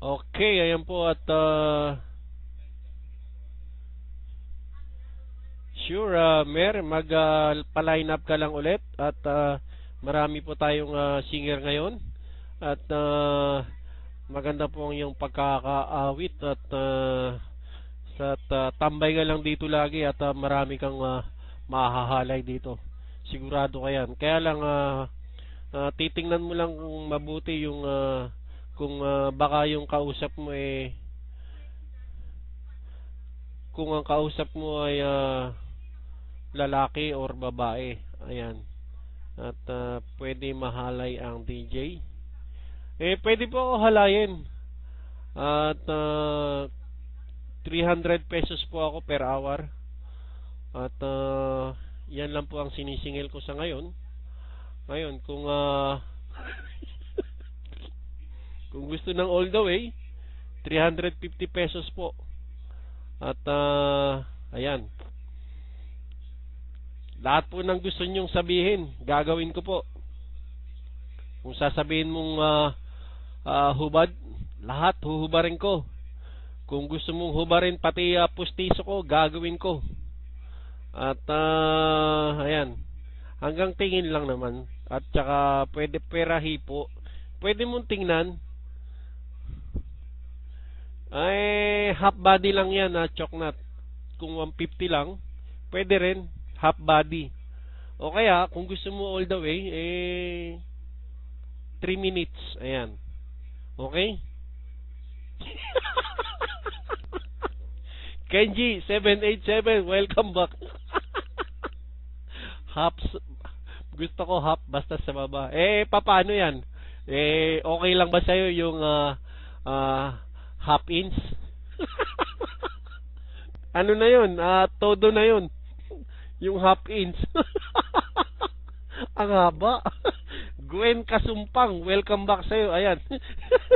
Okay, ayan po at uh, Sure, uh, Mer, mag uh, up ka lang ulit at uh, marami po tayong uh, singer ngayon at uh, maganda po ang iyong pagkakaawit at uh, sa uh, tambay ka lang dito lagi at uh, marami kang uh, mahahalay dito. Sigurado ka yan. Kaya lang uh, uh, titingnan mo lang kung mabuti yung uh, kung uh, baka yung kausap mo eh kung ang kausap mo ay uh, lalaki or babae. Ayan. At uh, pwede mahalay ang DJ. Eh, pwede po ako halayin. At uh, 300 pesos po ako per hour. At uh, yan lang po ang sinisingil ko sa ngayon. Ngayon, kung uh, kung gusto ng all the way, 350 pesos po. At uh, ayan. Lahat po ng gusto nyong sabihin, gagawin ko po. Kung sasabihin mong uh, uh, hubad, lahat huhubarin ko. Kung gusto mong hubarin pati uh, pustiso ko, gagawin ko. At uh, ayan, hanggang tingin lang naman. At saka pwede perahi po. Pwede mong tingnan. Ay, half body lang yan na uh, choknat. Kung 150 lang, pwede rin half body. O kaya, kung gusto mo all the way, eh, 3 minutes. Ayan. Okay? Kenji 787, welcome back. Hops gusto ko hop basta sa baba. Eh paano 'yan? Eh okay lang ba sa iyo yung uh, uh, half inch? ano na 'yun? Uh, todo na 'yun. Yung half inch. Ang haba. Gwen Kasumpang, welcome back sa iyo. Ayan.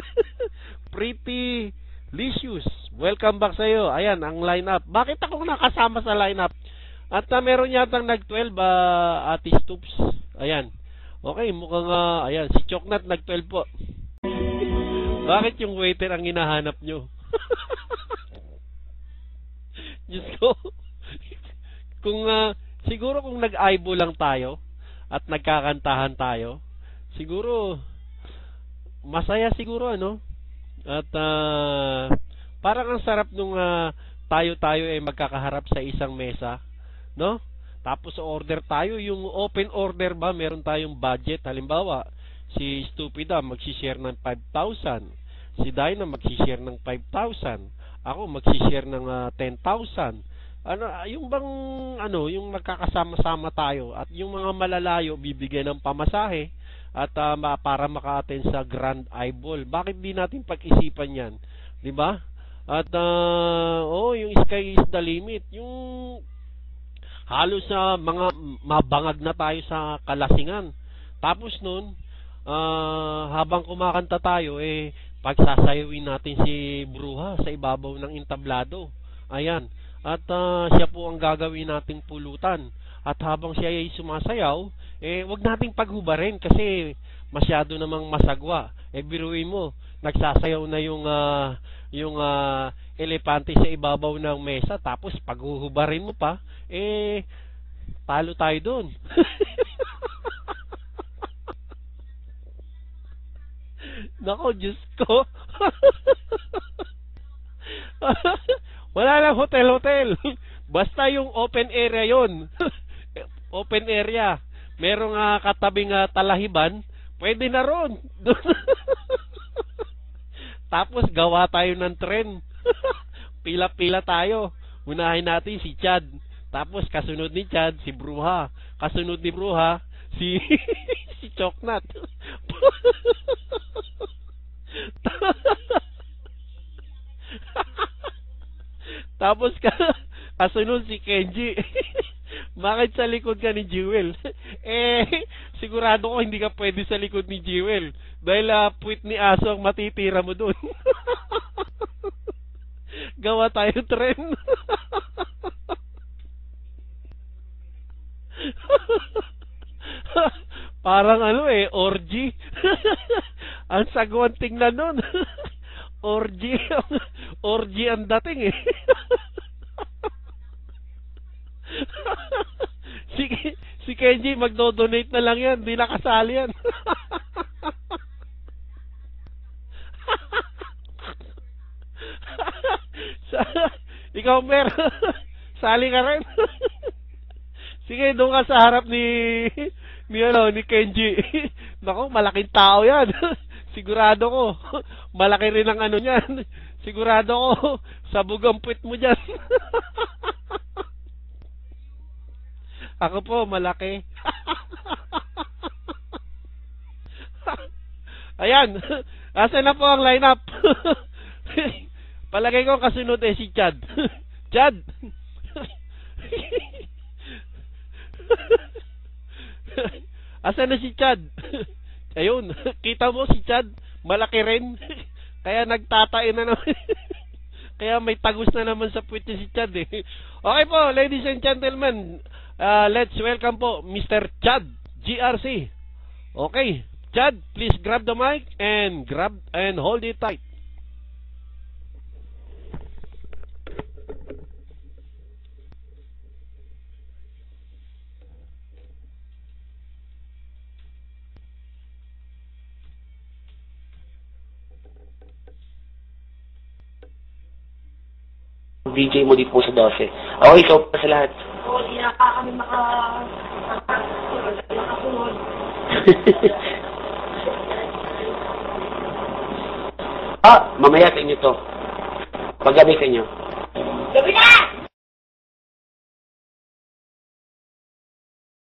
Pretty Licious, welcome back sa iyo. Ayan, ang lineup. Bakit ako nakasama sa lineup? At uh, meron yatang nag-12, uh, Ate Stoops. Ayan. Okay, mukhang, uh, ayan, si Choknat nag-12 po. Bakit yung waiter ang hinahanap nyo? Diyos ko. kung, uh, siguro kung nag-aibo lang tayo, at nagkakantahan tayo, siguro, masaya siguro, ano? At uh, parang ang sarap nung uh, tayo-tayo ay magkakaharap sa isang mesa, no? Tapos order tayo, yung open order ba, meron tayong budget. Halimbawa, si Stupida magsi-share ng 5,000. Si Dyna magsi-share ng 5,000. Ako magsi-share ng uh, 10,000. Ano, yung bang ano, yung magkakasama-sama tayo at yung mga malalayo bibigyan ng pamasahe at uh, para maka-attend sa Grand Eyeball. Bakit di natin pag-isipan 'yan? 'Di ba? At uh, oh, yung sky is the limit. Yung halos sa uh, mga mabangag na tayo sa kalasingan. Tapos noon, uh, habang kumakanta tayo eh pagsasayawin natin si Bruha sa ibabaw ng entablado. Ayan. At uh, siya po ang gagawin nating pulutan. At habang siya ay sumasayaw, eh wag nating paghubarin kasi masyado namang masagwa. Eh biruin mo, nagsasayaw na yung uh, yung uh, elepante sa ibabaw ng mesa tapos paghuhubarin mo pa, eh talo tayo doon. Nako, Diyos ko. Wala lang hotel-hotel. Basta yung open area yon open area, merong uh, katabing uh, talahiban, pwede na ron. Tapos gawa tayo ng tren. Pila-pila tayo. Unahin natin si Chad. Tapos kasunod ni Chad si Bruha. Kasunod ni Bruha si si Choknat. Tapos ka kasunod si Kenji. Bakit sa likod ka ni Jewel? eh, sigurado ko hindi ka pwede sa likod ni Jewel. Dahil uh, puwit ni aso ang matitira mo doon. Gawa tayo tren. Parang ano eh, orgy. Ang sagwan tingnan nun. orgy. orgy ang dating eh. si, si Kenji magdo-donate na lang yan. Di nakasali yan. Sa, ikaw, Mer, sali ka rin. Sige, doon ka sa harap ni ni ano, ni Kenji. Nako, malaking tao 'yan. Sigurado ko. Malaki rin ang ano niyan. Sigurado ko sabog ang puwet mo diyan. Ako po, malaki. Ayan. Asa na po ang lineup? Palagay ko kasunod eh si Chad. Chad. Asa na si Chad? Ayun, kita mo si Chad, malaki rin. Kaya nagtatae na naman. Kaya may tagus na naman sa niya si Chad eh. Okay po, ladies and gentlemen, uh, let's welcome po Mr. Chad GRC. Okay, Chad, please grab the mic and grab and hold it tight. DJ mo dito po sa 12. Okay, ikaw pa sa lahat. Oo, hindi na pa kami maka... makasunod. ah, mamaya sa inyo to. Paggabi sa inyo.